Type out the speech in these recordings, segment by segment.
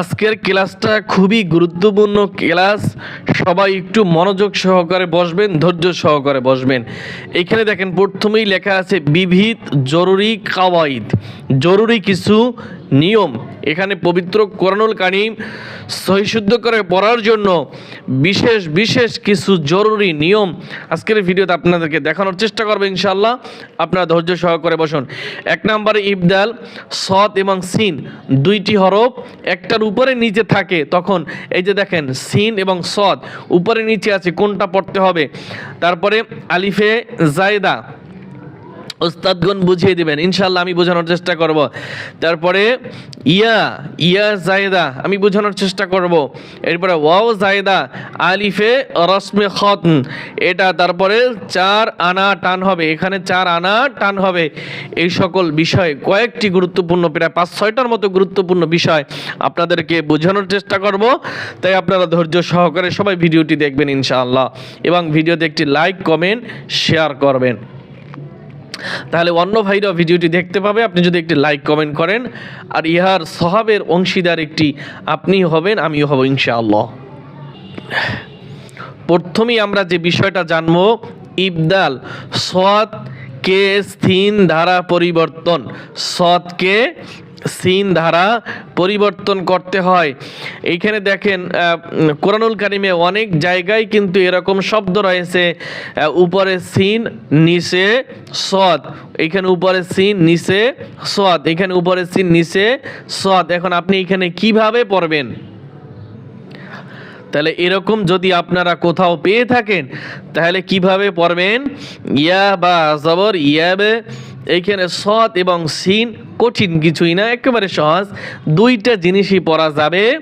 আজকের ক্লাসটা খুবই গুরুত্বপূর্ণ ক্লাস। সবাই একটু মনোযোগ সহকারে বসবেন, ধৈর্য সহকারে বসবেন। এখানে দেখেন প্রথমেই লেখা আছে বিবিধ জরুরি কাওয়াইদ। জরুরি কিছু নিয়ম। এখানে পবিত্র কোরআনুল কারিম সহিশুদ্ধ করে পড়ার জন্য বিশেষ বিশেষ কিছু জরুরি নিয়ম আজকের ভিডিওতে আপনাদেরকে দেখানোর চেষ্টা করব ইনশাল্লাহ আপনারা ধৈর্য সহকারে বসুন। এক নম্বরে ইবদাল, সৎ এবং সিন দুইটি হরফ একটার উপরে নিচে থাকে। তখন এই যে দেখেন, সিন এবং সৎ, উপরে নিচে আছে কোনটা পড়তে হবে? তারপরে আলিফে জায়দা ওস্তাদগণ বুঝিয়ে দিবেন। ইনশাল্লাহ আমি বোঝানোর চেষ্টা করব। তারপরে, ইয়া ইয়া জায়দা, আমি বোঝানোর চেষ্টা করব। এরপরে, ওয়াও জায়দা, আলিফে রসমে খত এটা তারপরে চার আনা টান হবে। এখানে চার আনা টান হবে। এই সকল বিষয়, কয়েকটি গুরুত্বপূর্ণ, প্রায় পাঁচ, ছয়টার মতো গুরুত্বপূর্ণ বিষয় আপনাদেরকে বোঝানোর চেষ্টা করব। তাই আপনারা ধৈর্য সহকারে সবাই ভিডিওটি দেখবেন ইনশাআল্লাহ। এবং ভিডিওতে একটি লাইক, কমেন্ট, শেয়ার করবেন। তাহলে অন্য ভাইরাও ভিডিওটি দেখতে পাবে। আপনি যদি একটি লাইক কমেন্ট করেন, আর ইহার সহাবের অংশীদার একটি আপনি হবেন, আমিও হব ইনশাআল্লাহ। প্রথমেই আমরা যে বিষয়টা জানব, ইবদাল সৎ কে স্থিন ধারা পরিবর্তন সৎকে সিন ধারা পরিবর্তন করতে হয়। এইখানে দেখেন কোরআনুল কারিমে অনেক জায়গায় কিন্তু এরকম শব্দ রয়েছে উপরে সিন, নিচে সদ। এখানে উপরে সিন, নিচে সদ। এখানে উপরে সিন, নিচে সদ। এখন আপনি এখানে কীভাবে পড়বেন? তাহলে এরকম যদি আপনারা কোথাও পেয়ে থাকেন, তাহলে কীভাবে পড়বেন? ইয়া বা জবর, ইয়াবে এইখানে সৎ এবং সিন কঠিন কিছুই না, একেবারে সহজ। দুইটা জিনিসই পড়া যাবে।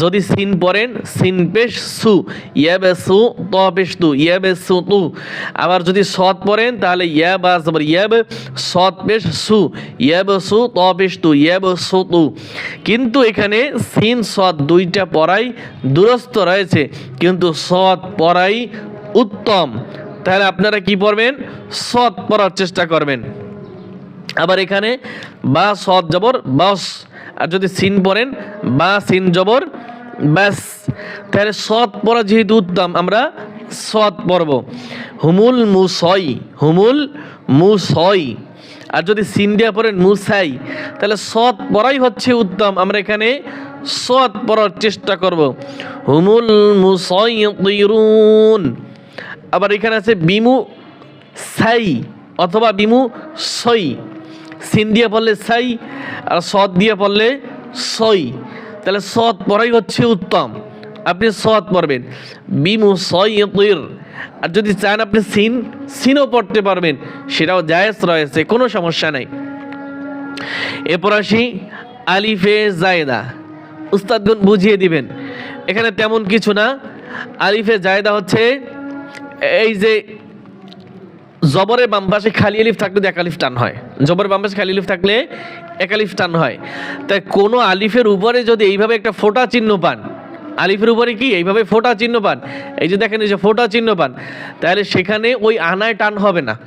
যদি সিন পড়েন, সিন পেশ সু, ইয়াবে সু, ত পেশ তু, ইয়াবে সু তু। আবার যদি সৎ পড়েন, তাহলে ইয়া বা জবর ইয়াবে, সৎ পেশ সু, ইয়াবে সু, ত পেশ তু, ইয়াবে সু তু। কিন্তু এখানে সিন, সৎ দুইটা পড়াই দুরস্থ রয়েছে। কিন্তু সৎ পড়াই উত্তম। তাহলে আপনারা কি পড়বেন? সৎ পড়ার চেষ্টা করবেন। আবার এখানে বা সৎ জবর, বাস, আর যদি সিন পড়েন, বা সিন জবর, ব্যাস। তাহলে সৎ পড়া যেহেতু উত্তম, আমরা সৎ পড়ব। হুমুল মুসই হুমুল মুসই। আর যদি সিন দিয়া পড়েন, মুসাই। তাহলে সৎ পড়াই হচ্ছে উত্তম, আমরা এখানে সৎ পড়ার চেষ্টা করব। হুমুল মুসই আবার এখানে আছে বিমু সাই, অথবা বিমু সই। সিন দিয়ে পড়লে সাই, আর সৎ দিয়ে পড়লে সই। তাহলে সৎ পড়াই হচ্ছে উত্তম। আপনি সৎ পড়বেন। বিমু সই তৈর আর যদি চান আপনি সিন, সিনও পড়তে পারবেন। সেটাও জায়েজ রয়েছে, কোনো সমস্যা নাই। এরপর আসি আলিফে জায়দা। উস্তাদগুন বুঝিয়ে দিবেন। এখানে তেমন কিছু না। আলিফে জায়দা হচ্ছে এই যে জবরের বাম পাশে খালি আলিফ থাকলে একালিফ টান হয়। জবরের বাম পাশে খালি আলিফ থাকলে একালিফ টান হয়। তাই কোনো আলিফের উপরে যদি এইভাবে একটা ফোটা চিহ্ন পান, আলিফের উপরে কি এইভাবে ফোটা চিহ্ন পান? এই যে দেখেন, এই যে ফোটা চিহ্ন পান, তাহলে সেখানে ওই আনায় টান হবে না।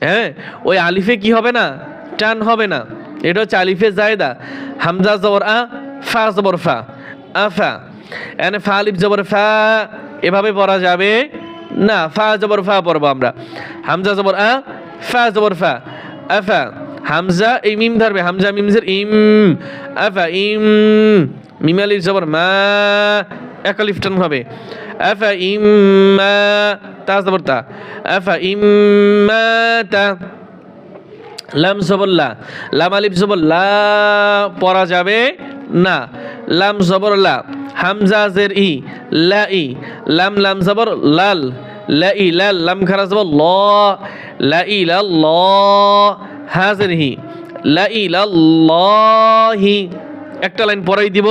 হ্যাঁ ওই আলিফে কি হবে না? টান হবে না। এটা হচ্ছে আলিফে জায়দা। হামজা জবর আ, ফা জবর ফা। আ, ফা। এনে ফা, আলিফ জবর ফা, এভাবে পড়া যাবে। না, ফা জবর ফা পড়ব আমরা। হামজা জবর, আ? ফা জবর ফা। আফা, হামজা, এই মিম ধরবে, হামজা মিম জের ইম। আফা, ইম। মিম আলিফ জবর, মা। এক হবে। আফা, ইম, মা। তা জবর তা। আফা, ইম, মা, তা। লাম জবর লা। লাম আলিফ জবর লা পড়া যাবে না। লাম জবর লা। হামজা জের ই, লা ই। লাম লাম জবর, লাল, লা লাল লাম খারা জবর, ল, লা ই লা হাজের হি লা হি একটা লাইন পড়াই দিব,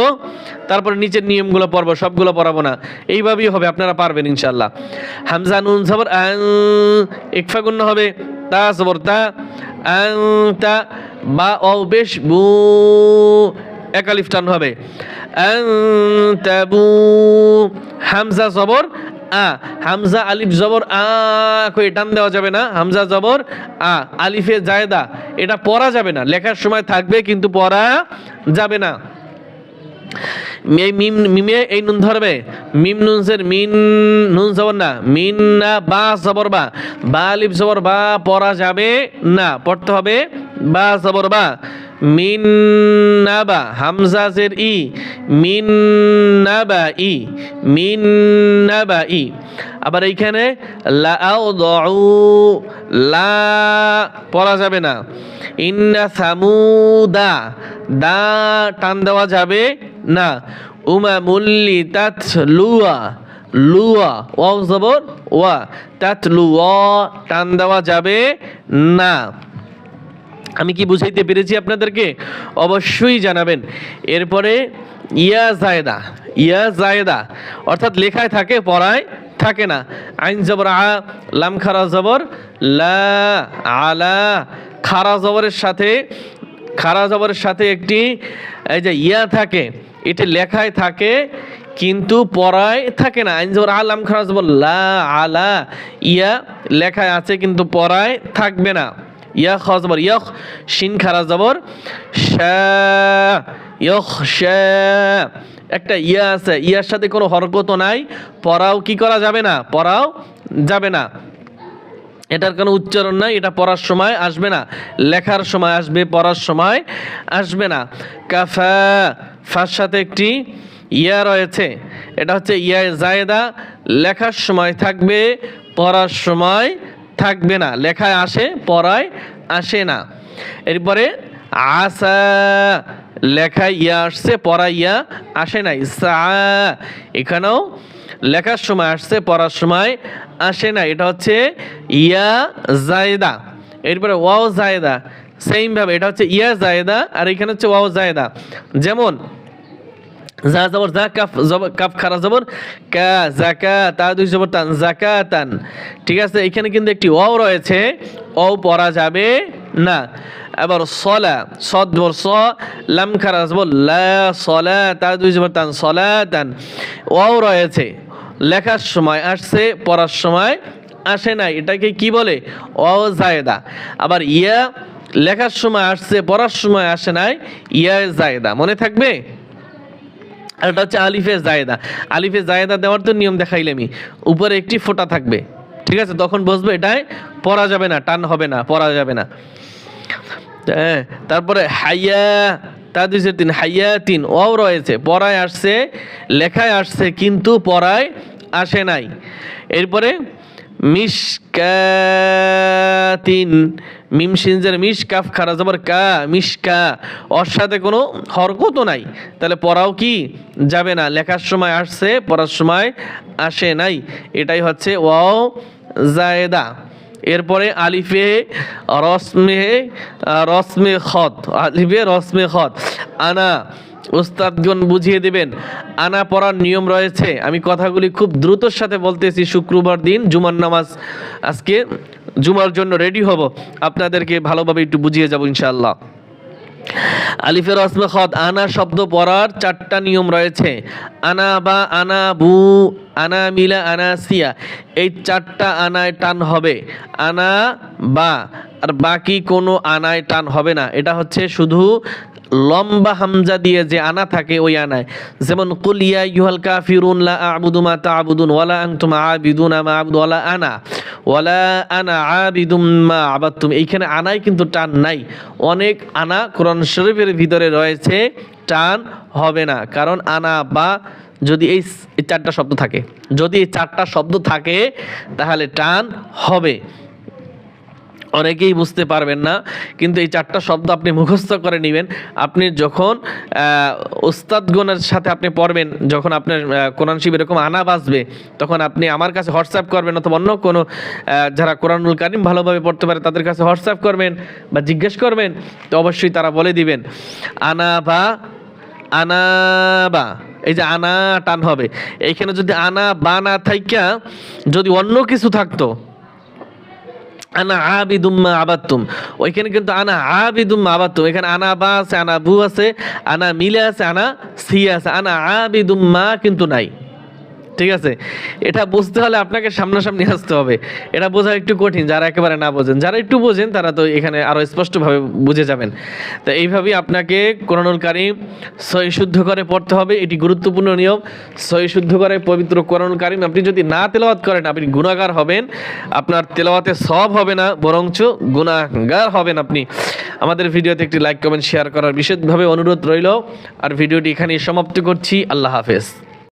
তারপরে নিচের নিয়মগুলো পড়ব, সবগুলো পড়াবো না। এইভাবেই হবে, আপনারা পারবেন ইনশাল্লাহ হামজা, নুন, জবর আং ইকফা গুণ্য হবে, তা, জবর, তা আং তা, বা ও বেশ, বু একালিফ টান হবে। তাবু হামজা জবর, আ। হামজা আলিফ জবর, আ কই টান দেওয়া যাবে না। হামজা জবর, আ। আলিফে জায়দা। এটা পড়া যাবে না। লেখার সময় থাকবে কিন্তু পড়া যাবে না। মিম, মিমে এই নুন ধরবে। মিম নুনসের মিন, নুন জবর না। মিন না, বা জবর, বা। বা লিপ জবর, বা পড়া যাবে না। পড়তে হবে বা জবর, বা। মিন না বা হামজা জের ই, মিন না বা ই, মিন না বা ই। আবার এইখানে লাউ লা পড়া যাবে না। ইন্না সামুদা, দা টান দেওয়া যাবে না। উমা মুল্লি তাত লুয়া লুয়া, ওয়াও জবর, ওয়া। তাত লুয়া টান দেওয়া যাবে না। আমি কি বুঝাইতে পেরেছি আপনাদেরকে? অবশ্যই জানাবেন। এরপরে, ইয়া জায়দা ইয়া জায়দা, অর্থাৎ লেখায় থাকে, পড়ায় থাকে না। আইন জবর আ, লাম খারা জবর, লা, আলা, খারা জবরের সাথে, খারা জবরের সাথে একটি, এই যে ইয়া থাকে, এটি লেখায় থাকে, কিন্তু পড়ায় থাকে না। আইন জবর আলাম খারা জবর, লা, আলা, ইয়া লেখায় আছে, কিন্তু পড়ায় থাকবে না। ইয়া জবর ইয়খ শিন খারা জবর একটা ইয়া আছে, ইয়ার সাথে কোনো হরকত নাই, পড়াও কি করা যাবে না? পড়াও যাবে না। এটার কোনো উচ্চারণ নাই, এটা পড়ার সময় আসবে না। লেখার সময় আসবে, পড়ার সময় আসবে না। কাফা, ফার সাথে একটি ইয়া রয়েছে, এটা হচ্ছে ইয়া জায়দা লেখার সময় থাকবে, পড়ার সময় থাকবে না, লেখায় আসে, পড়ায় আসে না। এরপরে আসা, লেখায় ইয়া আসছে পড়া ইয়া আসে নাই সা এখানেও লেখার সময় আসছে, পড়ার সময় আসে না। এটা হচ্ছে ইয়া জায়দা। এরপরে ওয়াও জায়দা সেম ভাবে, এটা হচ্ছে ইয়া জায়দা, আর এখানে হচ্ছে ওয়াও জায়দা। যেমন যা জবর যা কাফ জবর খারা জবর কা জাকা তা দুই জবর তান জাকাতান ঠিক আছে, এখানে কিন্তু একটি অ রয়েছে। অ পড়া যাবে না। এবার সলা, সদ জবর, স, লাম খারা জবর, লা, সলা, তা দুই জবর তান সলাতান। অ রয়েছে। লেখার সময় আসছে, পড়ার সময় আসে না এটাকে কি বলে? অ জায়দা। আবার ইয়া, লেখার সময় আসছে, পড়ার সময় আসে নাই। ইয়া জায়দা। মনে থাকবে? আর হচ্ছে আলিফে জায়দা। আলিফে জায়দা দেওয়ার তো নিয়ম দেখাইলে দেখাইলামই। উপরে একটি ফোঁটা থাকবে। ঠিক আছে? তখন বসবে এটাই পরা যাবে না, টান হবে না, পড়া যাবে না। হ্যাঁ তারপরে হাইয়া তাদিসের তিন হাইয়া তিন ও রয়েছে। পড়ায় আসছে, লেখায় আসছে, কিন্তু পড়ায় আসে নাই। এরপরে মিসকাতিন মিম সিনজের মিস কাফ খারা যাবার কা মিসকা ওর সাথে কোনো হরকত নাই। তাহলে পড়াও কি? যাবে না। লেখার সময় আসছে, পড়ার সময় আসে নাই। এটাই হচ্ছে ওয়াও জায়দা। এরপরে আলিফে রসমে রসমে খত। আলিফে রসমে খত। আনা উস্তাদগণ বুঝিয়ে দেবেন, আনা পড়ার নিয়ম রয়েছে। আমি কথাগুলি খুব দ্রুতর সাথে বলতেছি, শুক্রবার দিন জুমার নামাজ আজকে জুমার জন্য রেডি হব। আপনাদেরকে ভালোভাবে একটু বুঝিয়ে যাব ইনশাআল্লাহ। আলিফের রসমে খত আনা শব্দ পড়ার চারটা নিয়ম রয়েছে। আনা বা আনা বু, আনা মিলা, আনা সিয়া, এই চারটা আনায় টান হবে। আনা বা, আর বাকি কোনো আনায় টান হবে না। এটা হচ্ছে শুধু লম্বা হামজা দিয়ে যে আনা থাকে, ওই আনায়। যেমন কুলিয়া ইউহাল কাফিরুন, লা আবুদু মা তা'বুদুন ওয়ালা আনতুম আবিদুন মা আবুদু ওয়ালা আনা ওয়ালা আনা আবিদুম মা আবাদতুম। এইখানে আনায় কিন্তু টান নাই। অনেক আনা কোরআন শরীফের ভিতরে রয়েছে, টান হবে না। কারণ আনা বা যদি এই চারটা শব্দ থাকে, যদি এই চারটা শব্দ থাকে, তাহলে টান হবে। অনেকেই বুঝতে পারবেন না, কিন্তু এই চারটা শব্দ আপনি মুখস্থ করে নেবেন। আপনি যখন ওস্তাদগণের সাথে আপনি পড়বেন, যখন আপনার কোরআন শিব এরকম আনা বাজবে তখন আপনি আমার কাছে হোয়াটসঅ্যাপ করবেন অথবা অন্য কোনো যারা কোরআনুল কারিম ভালোভাবে পড়তে পারে তাদের কাছে হোয়াটসঅ্যাপ করবেন বা জিজ্ঞেস করবেন, তো অবশ্যই তারা বলে দিবেন। আনা বা আনা বা এই যে আনা টান হবে। এইখানে যদি আনা বা না থাইকা, যদি অন্য কিছু থাকতো আনা আবিদুম্মা আবাত্তুম ওইখানে কিন্তু আনা আবিদুম্মা আবাত্তুম এখানে আনা বা আছে, আনা বু আছে, আনা মিলে আছে, আনা সি আছে। আনা আবিদুম্মা কিন্তু নাই। ঠিক আছে? এটা বুঝতে হলে আপনাকে সামনাসামনি আসতে হবে। এটা বোঝা একটু কঠিন, যারা একেবারে না বোঝেন। যারা একটু বোঝেন, তারা তো এখানে আরও স্পষ্টভাবে বুঝে যাবেন। তো এইভাবেই আপনাকে কোরআনুল কারিম সহি শুদ্ধ করে পড়তে হবে। এটি গুরুত্বপূর্ণ নিয়ম। সহি শুদ্ধ করে পবিত্র কোরআনুল কারিম। আপনি যদি না তেলাওয়াত করেন, আপনি গুণাগার হবেন। আপনার তেলাওয়াতে সব হবে না, বরঞ্চ গুণাগার হবেন আপনি। আমাদের ভিডিওতে একটি লাইক, কমেন্ট, শেয়ার করার বিশেষভাবে অনুরোধ রইল। আর ভিডিওটি এখানেই সমাপ্ত করছি। আল্লাহ হাফেজ।